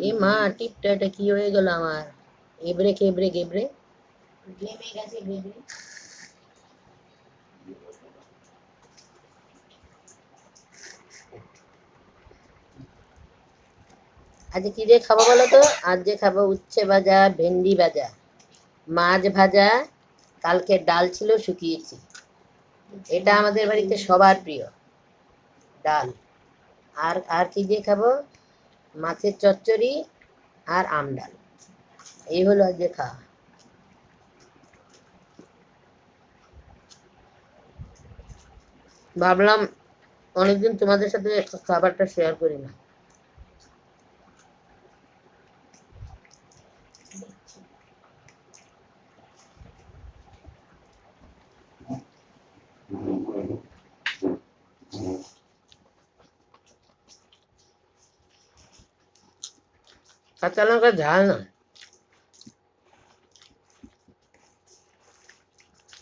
এ মা টিপটা এটা কি হয়ে গেল আমার? এবড়ে খেবড়ে গেবড়ে ঘেমে গেছে ঘেমে। আজ কি দিয়ে খাব বলো তো? আজ যে খাব উচ্ছে ভাজা ভেন্ডি ভাজা। মাছ ভাজা কালকে ডাল ছিল শুকিয়েছি এটা আমাদের বাড়িতে সবার প্রিয়। ডাল। আর আর কি দিয়ে খাব? মাছের চচ্চড়ি আর আমডাল এই হলো যে খাওয়া। ভাবলাম অনেকদিন তোমাদের সাথে খাবারটা শেয়ার করি না। কাঁচা লঙ্কা ঝাল না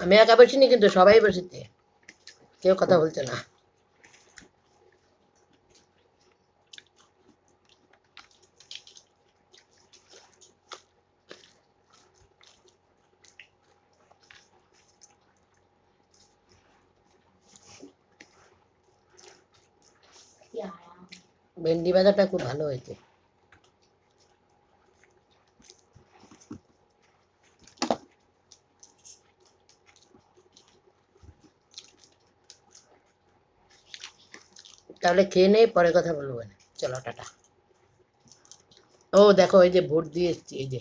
আমি একা বসিনি কিন্তু সবাই বসেছে কেউ কথা বলছে না। ভেন্ডি ভাজাটা খুব ভালো হয়েছে। তাহলে খেয়ে নেই পরে কথা বলব চলো, টাটা। ও, দেখো এই যে ভোট দিয়ে এসছি, এই যে।